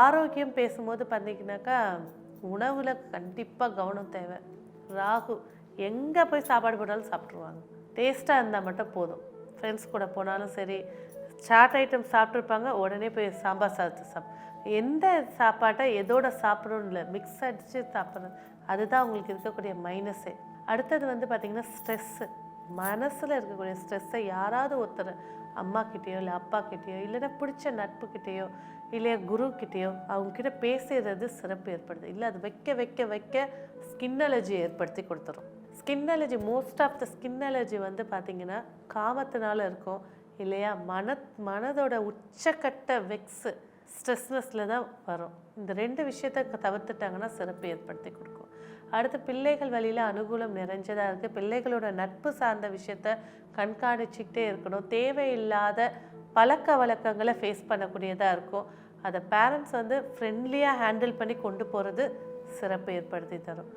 ஆரோக்கியம் பேசும்போது பார்த்தீங்கன்னாக்கா உணவில் கண்டிப்பாக கவனம் தேவை. ராகு எங்கே போய் சாப்பாடு போட்டாலும் சாப்பிட்ருவாங்க டேஸ்ட்டாக இருந்தால் மட்டும் போதும். ஃப்ரெண்ட்ஸ் கூட போனாலும் சரி சாட் ஐட்டம் சாப்பிட்ருப்பாங்க உடனே போய் சாம்பார் சாதத்தை சாப்பிட் எந்த சாப்பாட்டை எதோட சாப்பிடணும் இல்லை மிக்ஸ் அடித்து சாப்பிட்றது அதுதான் உங்களுக்கு இருக்கக்கூடிய மைனஸே அடுத்தது வந்து பார்த்திங்கன்னா ஸ்ட்ரெஸ்ஸு மனசில் இருக்கக்கூடிய ஸ்ட்ரெஸ்ஸை யாராவது ஒருத்தர் அம்மா கிட்டேயோ இல்லை அப்பா கிட்டேயோ இல்லைன்னா பிடிச்ச நட்புக்கிட்டேயோ இல்லையா குரு கிட்டேயோ அவங்கக்கிட்ட பேசுறது சிறப்பு ஏற்படுது. இல்லை அது வைக்க வைக்க வைக்க ஸ்கின் அலர்ஜி ஏற்படுத்தி கொடுத்துரும். Skin allergy most of the skin allergy வந்து பார்த்திங்கன்னா காமத்தினால இருக்கும். இல்லையா? மன மனதோட உச்சக்கட்ட வெக்ஸு ஸ்ட்ரெஸ்னஸில் தான் வரும். இந்த ரெண்டு விஷயத்த தவிர்த்துட்டாங்கன்னா சிறப்பு ஏற்படுத்தி கொடுக்கும். அடுத்து பிள்ளைகள் வழியில் அனுகூலம் நிறைஞ்சதாக இருக்குது பிள்ளைகளோட நட்பு சார்ந்த விஷயத்த கண்காணிச்சிக்கிட்டே இருக்கணும். தேவையில்லாத பழக்க வழக்கங்களை ஃபேஸ் பண்ணக்கூடியதாக இருக்கும். அதை பேரண்ட்ஸ் வந்து ஃப்ரெண்ட்லியாக ஹேண்டில் பண்ணி கொண்டு போகிறது சிறப்பு ஏற்படுத்தி தரும்.